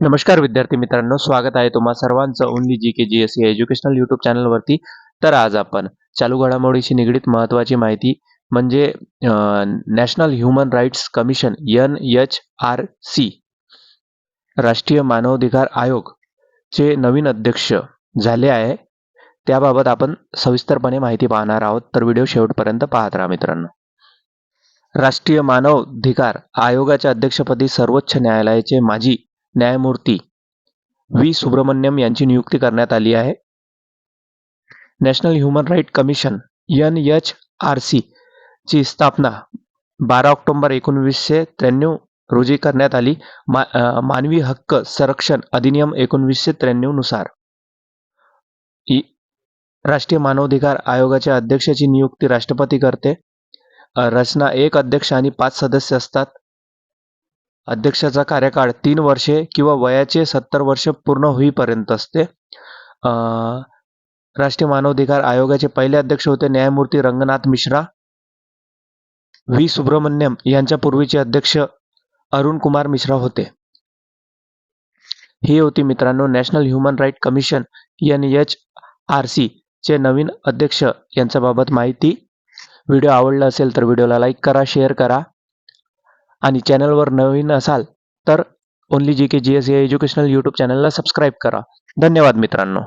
नमस्कार विद्यार्थी मित्रांनो स्वागत आहे तुम्हा सर्वांचं only G K G S C educational YouTube चॅनलवरती तर आज आपण चालू घडामोडीशी निगडीत महत्त्वाची माहिती म्हणजे national human rights commission N H R C राष्ट्रीय मानवाधिकार आयोग चे नवीन अध्यक्ष झाले आहे. त्याबाबत आपण सविस्तरपणे माहिती पाहणार आहोत. तर व्हिडिओ शेवटपर्यंत पाहत राहा मित्रांनो. राष्ट्रीय मानवाधिकार आयोगाच्या अध्यक्षपदी सर्वोच्च न्यायालयाचे माजी न्यायमूर्ती व्ही. सुब्रमण्यम यांची नियुक्ती करण्यात आली आहे. National human right commission N H R C ची स्थापना बारा ऑक्टोबर एकोणवीसशे त्र्याण्णव रोजी करण्यात आली. मा आ, मानवी हक्क संरक्षण अधिनियम एकोणवीसशे त्र्याण्णवनुसार. राष्ट्रीय मानवाधिकार आयोगाच्या अध्यक्षाची नियुक्ती राष्ट्रपती करते. रचना एक अध्यक्ष आणि पाच सदस्य असतात. अध्यक्षाचा कार्यकाळ तीन वर्षे किंवा वयाचे सत्तर वर्ष पूर्ण होईपर्यंत असते. राष्ट्रीय मानवाधिकार आयोगाचे पहिले अध्यक्ष होते न्यायमूर्ती रंगनाथ मिश्रा. व्ही. सुब्रमण्यम यांच्या पूर्वीचे अध्यक्ष अरुण कुमार मिश्रा होते. ही होती मित्रांनो national human right commission N H R C चे नवीन अध्यक्ष यांच्याबाबत माहिती. व्हिडिओ आवडला असेल तर व्हिडिओला लाईक करा शेअर करा. आणि चॅनलवर नवीन असाल तर only G K G S या एज्युकेशनल यूट्यूब चॅनलला सबस्क्राईब करा. धन्यवाद मित्रांनो.